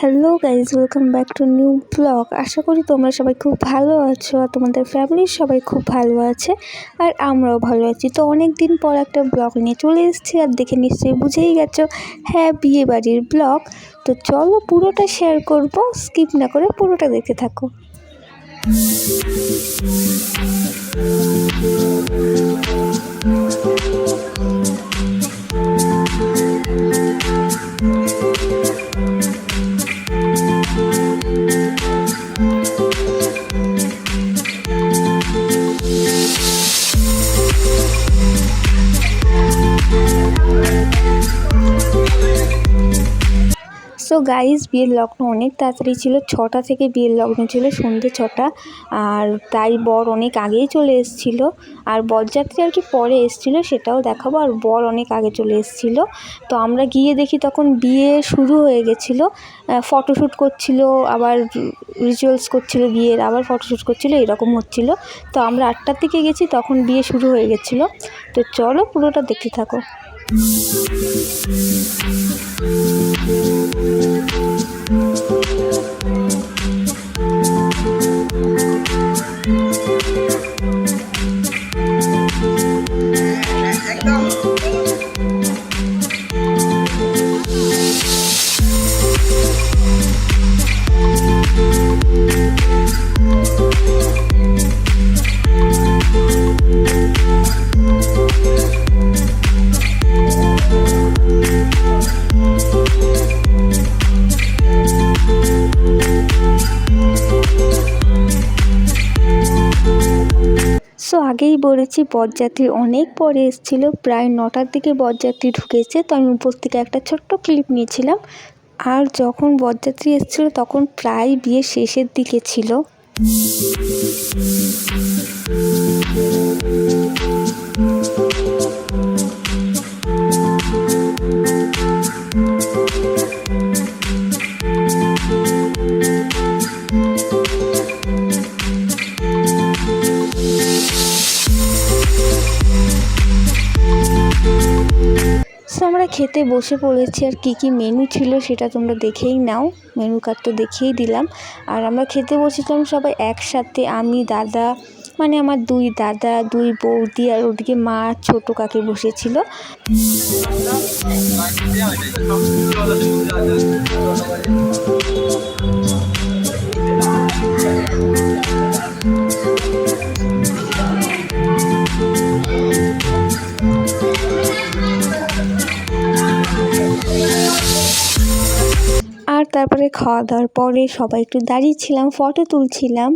Hello guys welcome back to new blog আশা করি তোমরা সবাই খুব ভালো আছো আর তোমাদের ফ্যামিলির সবাই খুব ভালো আছে আর আমরাও ভালো আছি। তো অনেক দিন পর একটা ব্লগ নিয়ে চলে এসেছি আর দেখে নিশ্চয়ই বুঝেই গেছো হ্যাঁ বিয়ে বাড়ির ব্লগ তো চলো পুরোটা শেয়ার করব স্কিপ না করে পুরোটা দেখে থাকো। সো গাইজ বিয়ের লগ্ন অনেক তাড়াতাড়ি ছিল। ছটা থেকে বিয়ের লগ্ন ছিল, সন্ধে ছটা। আর তাই বর অনেক আগেই চলে এসেছিল। আর বরযাত্রী আর কি পরে এসেছিল সেটাও দেখাবো। আর বর অনেক আগে চলে এসেছিল। তো আমরা গিয়ে দেখি তখন বিয়ে শুরু হয়ে গেছিল। ফটোশ্যুট করছিল, আবার রিচুয়ালস করছিল বিয়ের, আবার ফটোশ্যুট করছিল, এরকম হচ্ছিল। তো আমরা আটটার দিকে গেছি, তখন বিয়ে শুরু হয়ে গেছিল। তো চলো পুরোটা দেখতে থাকো। Thank you. সো আগেই বলেছি বরযাত্রী অনেক পরে এসেছিল, প্রায় নটার দিকে বরযাত্রী ঢুকেছে, তো আমি উপর থেকে একটা ছোট্ট ক্লিপ নিয়েছিলাম। আর যখন বরযাত্রী এসেছিল, তখন প্রায় বিয়ে শেষের দিকে ছিল। আমরা খেতে বসে পড়েছি, আর কী কী মেনু ছিল সেটা তোমরা দেখেই নাও। মেনু কার্ড তো দেখেই দিলাম। আর আমরা খেতে বসেছিলাম সবাই একসাথে, আমি, দাদা মানে আমার দুই দাদা, দুই বৌদি, আর ওদিকে মা ছোট কাকে বসেছিল। আর তারপরে খাওয়া দাওয়ার পরে সবাই একটু দাঁড়িয়েছিলাম ফটো তুলছিলাম।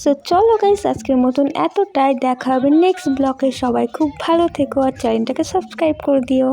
সো চলো গাইস আজকের মতন এতটাই। দেখা হবে নেক্সট ব্লকে সবাই খুব ভালো থেকো আর চ্যানেলটাকে সাবস্ক্রাইব করে দিও।